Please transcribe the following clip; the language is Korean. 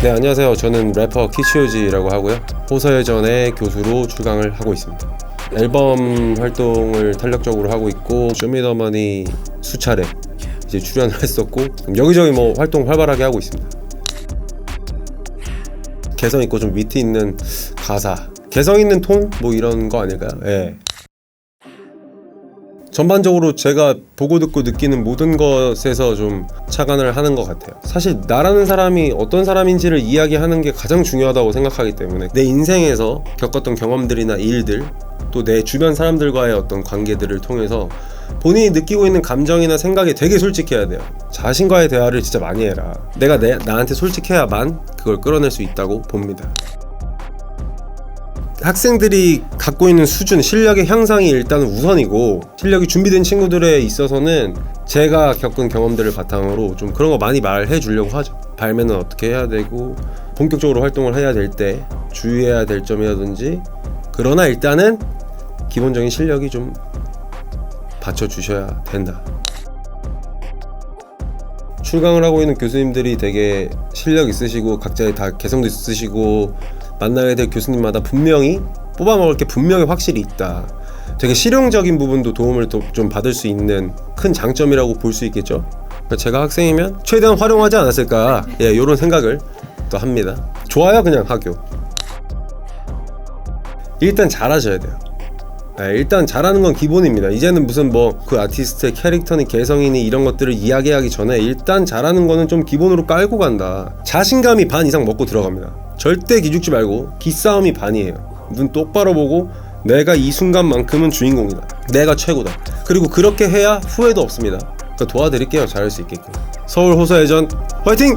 네 안녕하세요. 저는 래퍼 키치오지라고 하고요. 호서예전의 교수로 출강을 하고 있습니다. 앨범 활동을 탄력적으로 하고 있고 쇼미더머니 수차례 이제 출연을 했었고 여기저기 뭐 활동 활발하게 하고 있습니다. 개성 있고 좀 위트 있는 가사 개성 있는 톤? 뭐 이런 거 아닐까요? 예. 전반적으로 제가 보고 듣고 느끼는 모든 것에서 좀 착안을 하는 것 같아요. 사실 나라는 사람이 어떤 사람인지를 이야기하는 게 가장 중요하다고 생각하기 때문에 내 인생에서 겪었던 경험들이나 일들 또 내 주변 사람들과의 어떤 관계들을 통해서 본인이 느끼고 있는 감정이나 생각에 되게 솔직해야 돼요. 자신과의 대화를 진짜 많이 해라. 내가 내, 나한테 솔직해야만 그걸 끌어낼 수 있다고 봅니다. 학생들이 갖고 있는 수준, 실력의 향상이 일단 우선이고 실력이 준비된 친구들에 있어서는 제가 겪은 경험들을 바탕으로 좀 그런 거 많이 말해 주려고 하죠. 발매는 어떻게 해야 되고 본격적으로 활동을 해야 될 때 주의해야 될 점이라든지 그러나 일단은 기본적인 실력이 좀 받쳐 주셔야 된다. 출강을 하고 있는 교수님들이 되게 실력 있으시고 각자의 다 개성도 있으시고 만나게 될 교수님마다 분명히 뽑아 먹을 게 분명히 확실히 있다. 되게 실용적인 부분도 도움을 또좀 받을 수 있는 큰 장점이라고 볼 수 있겠죠. 그러니까 제가 학생이면 최대한 활용하지 않았을까, 예, 이런 생각을 또 합니다. 좋아요, 그냥 학교. 일단 잘하셔야 돼요. 네, 일단 잘하는 건 기본입니다. 이제는 무슨 뭐 그 아티스트의 캐릭터니 개성이니 이런 것들을 이야기하기 전에 일단 잘하는 거는 좀 기본으로 깔고 간다. 자신감이 반 이상 먹고 들어갑니다. 절대 기죽지 말고 기싸움이 반이에요. 눈 똑바로 보고 내가 이 순간만큼은 주인공이다. 내가 최고다. 그리고 그렇게 해야 후회도 없습니다. 그러니까 도와드릴게요. 잘할 수 있게끔. 서울 호서예전 화이팅!